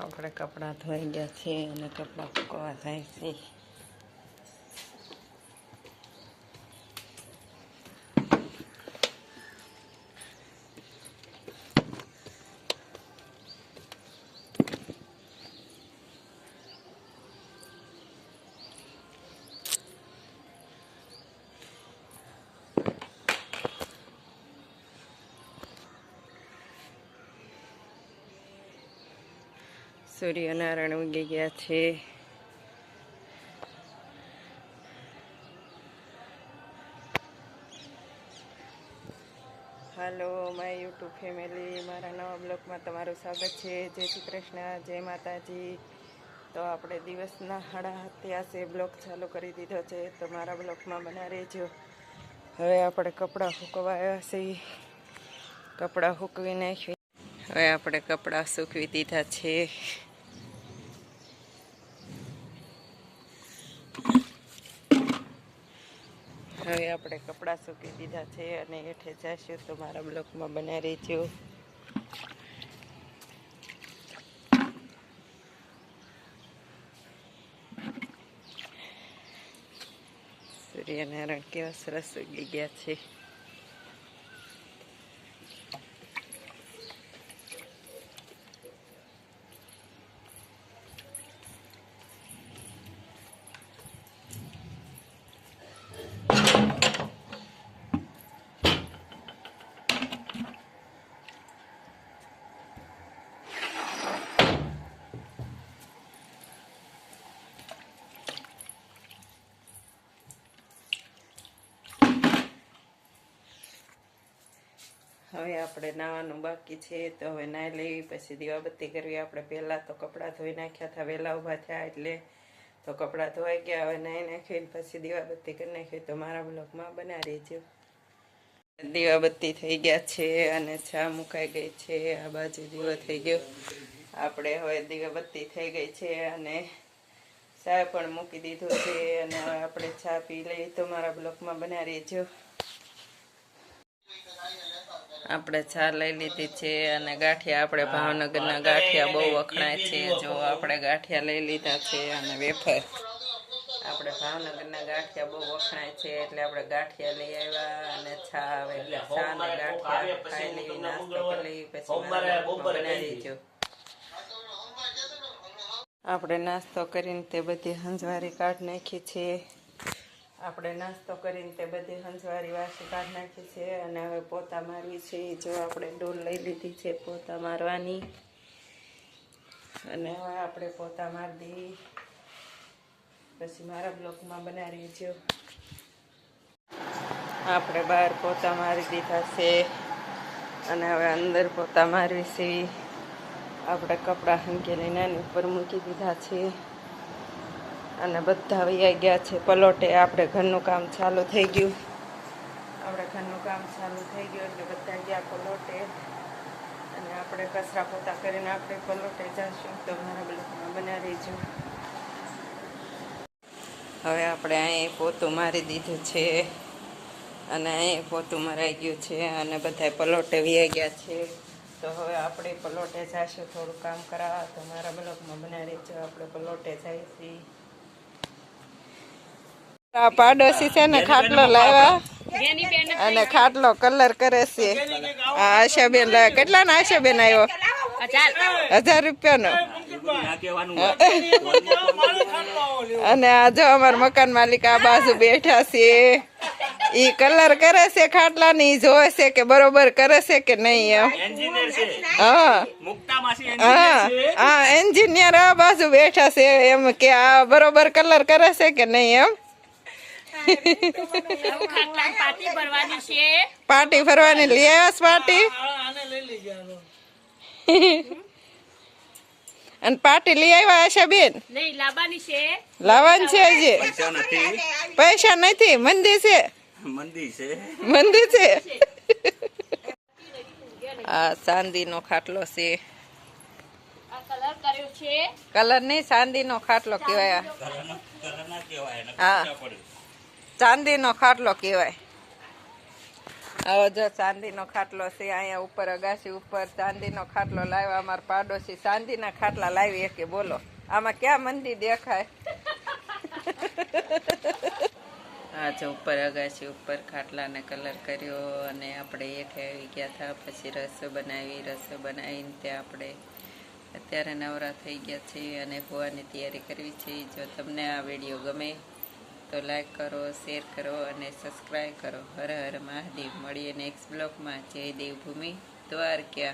આપણે કપડાં ધોઈ ગયા છીએ અને કપડાં સૂકવા થાય છે. સૂર્યનારાયણ ઉગી ગયા છે. હાલો, માય યુટ્યુબ ફેમિલી, મારા નવા બ્લોગમાં તમારું સ્વાગત છે. જય શ્રી કૃષ્ણ, જય માતાજી. તો આપણે દિવસના હાડા ત્યાંસે બ્લોગ ચાલુ કરી દીધો છે, તો મારા બ્લોગમાં બના રહેજો. હવે આપણે કપડાં સૂકવાયા છે. કપડાં સૂકવી નાખી હવે આપણે કપડાં સૂકવી દીધા છે. હવે આપણે કપડાં સૂકી દીધા છે અને હેઠે જઈશું તો મારા બ્લોકમાં બનાવી રહેજો. સૂર્યનારાયણ કેવા સરસ ઉગી ગયા છે. હવે આપણે નાવાનું બાકી છે, તો હવે નાહી લેવી, પછી દીવાબત્તી કરવી. આપણે પહેલાં તો કપડાં ધોઈ નાખ્યા હતા, વહેલા ઊભા થયા એટલે તો કપડાં ધોવાઈ ગયા, હવે નાહી નાખીને પછી દીવાબત્તી કરી નાખી. તો મારા બ્લોકમાં બના રહેજો. દીવાબત્તી થઈ ગયા છે અને ચા મુકાઈ ગઈ છે, આ બાજુ દીવો થઈ ગયો. આપણે હવે દીવાબત્તી થઈ ગઈ છે અને ચા પણ મૂકી દીધો છે અને આપણે ચા પી લઈએ. તો મારા બ્લોકમાં બના રહેજો. આપણે ચા લઈ લીધી છે અને ગાંઠિયા આપણે ભાવનગરના ગાંઠિયા બહુ વખણાય છે. જો આપણે ગાંઠિયા લઈ લીધા છે અને વેફર. આપણે ભાવનગરના ગાંઠિયા બહુ વખણાય છે એટલે આપણે ગાંઠિયા લઈ આવ્યા અને ચા આવે એટલે ચા ને ગાંઠિયા ખાઈ નાસ્તો કરી પછી બનાવી દેજો. આપણે નાસ્તો કરીને તે બધી હંજવારી કાઢ નાખી છે. આપણે નાસ્તો કરીને તે બધી હંજવારી વાસી કાઢ નાખી છે અને હવે પોતા મારવી છે. જો આપણે ડોલ લઈ લીધી છે પોતા મારવાની. અને હવે આપણે પોતા મારી દઈએ પછી મારા બ્લોકમાં બનાવી જો આપણે બહાર પોતા મારી દીધા છે. અને હવે અંદર પોતા મારવી છે. આપણે કપડાં હંકેલી નાની ઉપર મૂકી દીધા છે. અને બધા વૈયા ગયા છે. પલોટે આપણે ઘરનું કામ ચાલુ થઈ ગયું. આપણે ઘરનું કામ ચાલુ થઈ ગયું એટલે બધા ગયા પલોટે. અને આપણે કચરા પોતા કરીને આપણે પલોટે જઈશું તો મારા બ્લોકમાં બના રહીશું હવે આપણે અહીં પોતું મારી દીધું છે. અને અહીં પોતું મરાઈ ગયું છે અને બધા પલોટે વ્યાઈ ગયા છે. તો હવે આપણે પલોટે જઈશું થોડું કામ કરાવવા. તો મારા બ્લોકમાં બનાવી રહીશું આપણે પલોટે જઈશું. આ પાડોશી છે ને ખાટલો લાવ્યા. અને ખાટલો કલર કરે છે. આ આશાબેન લાવ્યા કેટલા ને આશાબેન આવ્યો? હજાર. રૂપિયાનો. અને આ જો અમાર મકાન માલિક આ બાજુ બેઠા છે. ઈ કલર કરે છે ખાટલા ની જોવે છે કે બરોબર કરે છે કે નહીં એમ. હા. હા. હા એન્જિનિયર આ બાજુ બેઠા છે એમ કે આ બરોબર કલર કરે છે કે નહીં એમ. પાર્ટી ફરવાની લઈ આવ્યા પાર્ટી? અને પાર્ટી લઈ આવ્યા આશા બેન? નહીં લાવવાની છે હજી. પૈસા નથી. મંદી છે. મંદી છે. આ ચાંદી ચાંદીનો ખાટલો છે. કલર કર્યો ચાંદી નો નહીં ખાટલો કેવાય ને હા. ચાંદીનો ખાટલો કહેવાય. આવો જો ચાંદીનો ખાટલો છે, અહીંયા ઉપર અગાસી ઉપર ચાંદીનો ખાટલો લાવ્યા, અમારા પાડોશી ચાંદીના ખાટલા લાવી કે બોલો. આમાં ક્યાં મંદી દેખાય? આ જો ઉપર અગાસી ઉપર ખાટલાને કલર કર્યો અને આપણે એક આવી ગયા હતા પછી રસો બનાવી, રસો બનાવીને ત્યાં આપણે અત્યારે નવરા થઈ ગયા છીએ અને હોવાની તૈયારી કરવી છે. જો તમને આ વીડિયો ગમે તો લાઈક કરો શેર કરો અને સબસ્ક્રાઈબ કરો. હર હર મહાદેવ. મળીએ નેક્સ્ટ બ્લોગમાં જય દેવભૂમિ દ્વારકા.